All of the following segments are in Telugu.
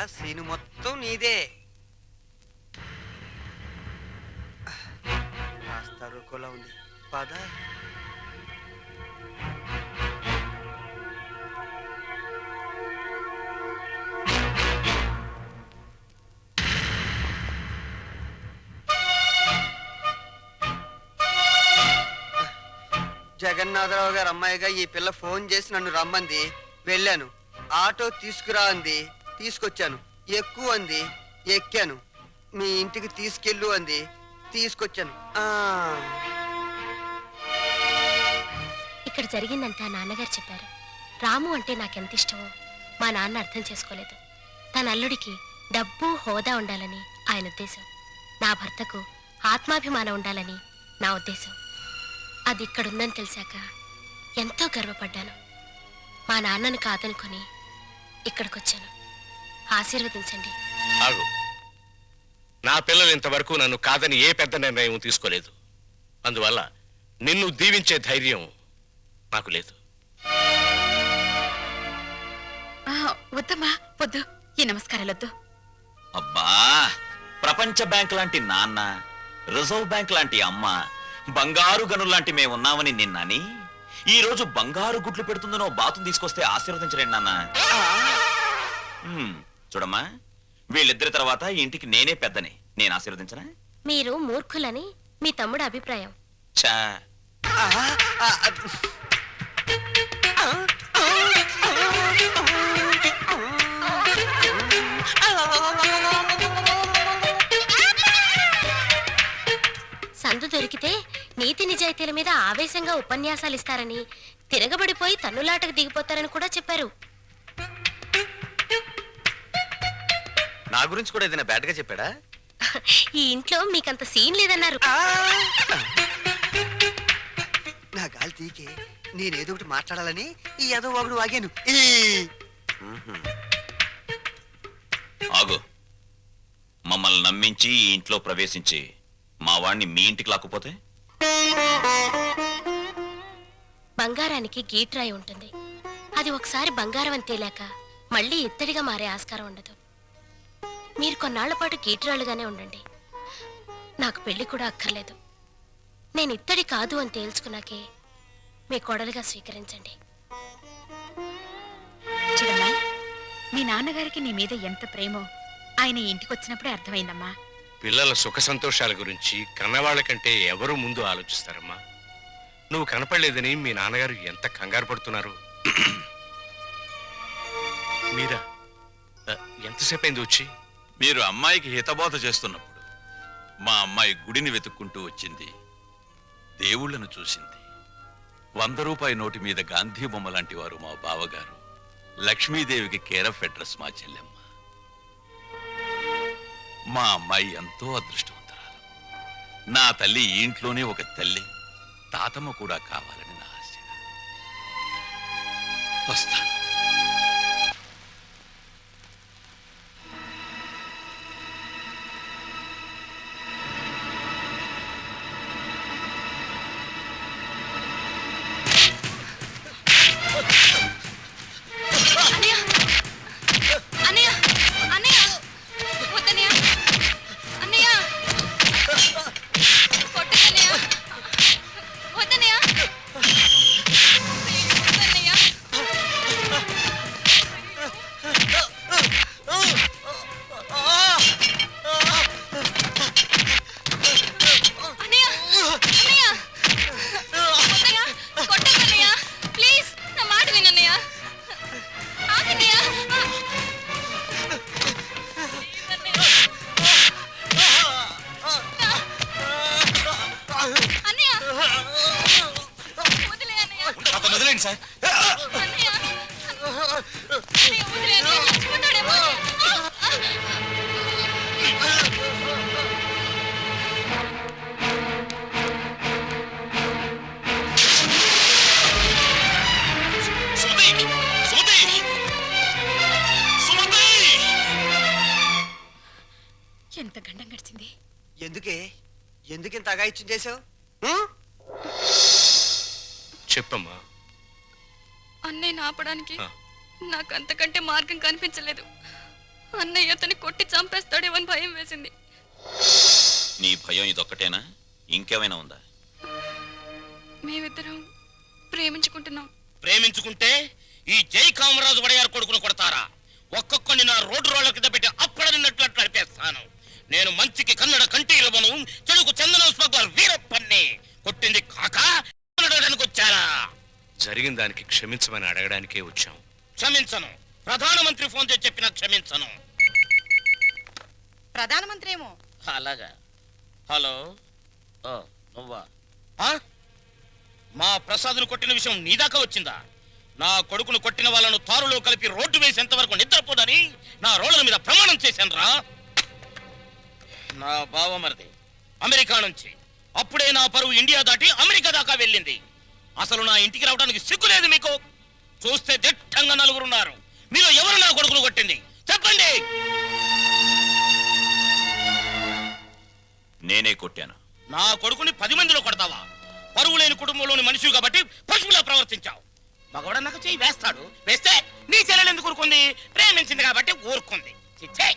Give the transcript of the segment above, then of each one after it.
సీను మొత్తం నీదే. కాస్త రుకోలా ఉంది. పద. జగన్నాథరావు గారు అమ్మాయిగా ఈ పిల్ల ఫోన్ చేసి నన్ను రమ్మంది. వెళ్ళాను. ఆటో తీసుకురా అంది. తీసుకొచ్చాను. ఎక్కువ అంది ఎక్కాను. మీ ఇంటికి తీసుకెళ్ళు అంది తీసుకొచ్చాను. ఆ. ఇక్కడ జరిగిందంతా నాన్నగారు చెప్పారు. రాము అంటే నాకెంత ఇష్టమో మా నాన్న అర్థం చేసుకోలేదు. తన అల్లుడికి డబ్బు హోదా ఉండాలని ఆయన ఉద్దేశం. నా భర్తకు ఆత్మాభిమానం ఉండాలని నా ఉద్దేశం. అది ఇక్కడుందని తెలిసాక ఎంతో గర్వపడ్డాను. మా నాన్నను కాదనుకొని ఇక్కడికొచ్చాను. ఆశీర్వదించండి. ఆగు. నా పిల్లలు ఇంతవరకు నన్ను కాదని ఏ పెద్ద నిర్ణయం తీసుకోలేదు. అందువల్ల నిన్ను దీవించే ధైర్యం నాకు లేదు. ఆ, వద్దమ్మా వద్దు. ఈ నమస్కారాలొద్దు అబ్బా ప్రపంచ బ్యాంక్ లాంటి నాన్న రిజర్వ్ బ్యాంక్ లాంటి అమ్మ బంగారు గనులు లాంటి మేము ఉన్నామని నిన్నని ఈ రోజు బంగారు గుడ్లు పెడుతుందనో బాతుని తీసుకొస్తే ఆశీర్వదించలేండి నాన్న. హ్మ్, చూడమ్మా వీళ్ళిద్దరి తర్వాత ఈ ఇంటికి నేనే పెద్దని. నేను ఆశీర్వదించనా? మీరు మూర్ఖులని మీ తమ్ముడు అభిప్రాయం. చా. సందు దొరికితే నీతి నిజాయితీల మీద ఆవేశంగా ఉపన్యాసాలు ఇస్తారని తిరగబడిపోయి తన్నులాటకు దిగిపోతారని కూడా చెప్పారు. నా గురించి కూడా ఏదైనా బ్యాడ్గా చెప్పాడా? ఈ ఇంట్లో మీకంత సీన్ లేదన్నారు! నా గాలి తీకే నేనేదో ఒకటి మాట్లాడాలని ఈ ఏదో ఒకడు వాగాను. ఆగు. మమ్మల్ని నమ్మించి ఈ ఇంట్లో ప్రవేశించి మా వాణ్ణి మీ ఇంటికి లాక్కుపోతే? బంగారానికి గీట్రాయి ఉంటుంది. అది ఒకసారి బంగారం అని తేలాక మళ్ళీ ఇత్తడిగా మారే ఆస్కారం ఉండదు. మీరు కొన్నాళ్ళ పాటు గీట్రాలుగానే ఉండండి. నాకు పెళ్ళి కూడా అక్కర్లేదు. నేను ఇత్తడి కాదు అని తేల్చుకున్నాకే మీ కోడలుగా స్వీకరించండి. మీ నాన్నగారికి నీ మీద ఎంత ప్రేమో ఆయన ఇంటికి వచ్చినప్పుడే అర్థమైందమ్మా. పిల్లల సుఖ సంతోషాల గురించి కన్నవాళ్ళ కంటే ఎవరు ముందు ఆలోచిస్తారమ్మా? నువ్వు కనపడలేదని మీ నాన్నగారు ఎంత కంగారు పడుతున్నారు? మీరా? ఎంతసేపు అయింది వచ్చి? మీరు అమ్మాయికి హితబోధ చేస్తున్నప్పుడు మా అమ్మాయి గుడిని వెతుక్కుంటూ వచ్చింది. దేవుళ్ళను చూసింది. వంద రూపాయి నోటి మీద గాంధీ బొమ్మ లాంటి వారు మా బావగారు. లక్ష్మీదేవికి కేరఫ్ అడ్రస్ మా చెల్లెమ్మ. మా అమ్మాయి ఎంతో అదృష్టవంతురాలు. నా తల్లి ఈ ఇంట్లోనే ఒక తల్లి. తాతమ్మ కూడా కావాలని నా ఆశ. వస్తాను. సుమతి సుమతి ఎంత గండం గడిచింది? ఎందుకే? ఎందుకింత అగాయిత్యం చేసావు చెప్పమ్మా. అన్నయ్యని ఆపడానికి. నాకు అంతకంటే మార్గం కనిపించలేదు. అన్నయ్య అతన్ని కొట్టి చంపేస్తాడేమో అని భయం వేసింది. నీ భయం ఇదొక్కటేనా? ఇంకేమైనా ఉందా? మేమిద్దరం ప్రేమించుకుంటున్నాం. ప్రేమించుకుంటే ఈ జై కామరాజు వడయారు కొడుకును కొడతారా? ఒక్కొక్కడిని నా రోడ్డు రోడ్ల కింద పెట్టి అప్పడనిన్నట్లు నడిపేస్తాను. నేను మంచికి కన్నడ కంటి జరిగిన దానికి క్షమించమని అడగడానికే వచ్చాం. క్షమించను. ప్రధానమంత్రి ఫోన్ చేసి చెప్పినా క్షమించను. ప్రధానమంత్రి ఏమో అలాగా. హలో. ఓ నువ్వా? ఆ? మా ప్రసాద్ను కొట్టిన విషయం నీ దాకా వచ్చిందా? నా కొడుకును కొట్టిన వాళ్ళను తారులో కలిపి రోడ్డు వేసేంత వరకు నిద్రపోదని నా రోడ్ల మీద ప్రమాణం చేశాను రా నా బావమరిది అమెరికా నుంచి. అప్పుడే నా పరువు ఇండియా దాటి అమెరికా దాకా వెళ్ళింది. అసలు నా ఇంటికి రావడానికి సిగ్గు లేదు మీకు. చూస్తే దిట్టంగా నలుగురున్నారు. మీరు ఎవరు నా కొడుకును కొట్టింది? చెప్పండి. నేనే కొట్టాను. నా కొడుకుని పది మందిలో కొడతావా? పరువు లేని కుటుంబంలోని మనిషి కాబట్టి పశువులా ప్రవర్తించావు. మగవాడ నాకు చెయ్యి వేస్తాడు. వేస్తే నీ చెల్లెలు ఎందుకు ఊరుకుంది? ప్రేమించింది కాబట్టి ఊరుకుంది. చిచ్చే.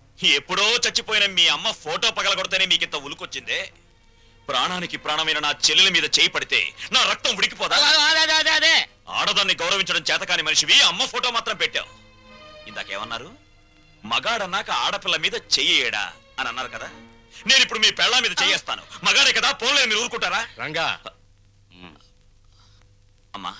ఎప్పుడో చచ్చిపోయిన మీ అమ్మ ఫోటో పగలగొడితేనే మీకింత ఉలుకొచ్చిందే. ప్రాణానికి ప్రాణమైన నా చెల్లెల మీద చేయి పడితే నా రక్తం ఉడికిపోదా? అదే, ఆడదాన్ని గౌరవించడం చేతకాని మనిషివి అమ్మ ఫోటో మాత్రం పెట్టావు. ఇందాకేమన్నారు? మగాడన్నాక ఆడపిల్ల మీద చెయ్యేడా అని అన్నారు కదా. నేను ఇప్పుడు మీ పెళ్ళ మీద చెయ్యేస్తాను. మగాడే కదా పోలే మీరు ఊరుకుంటారా? రంగా. అమ్మా.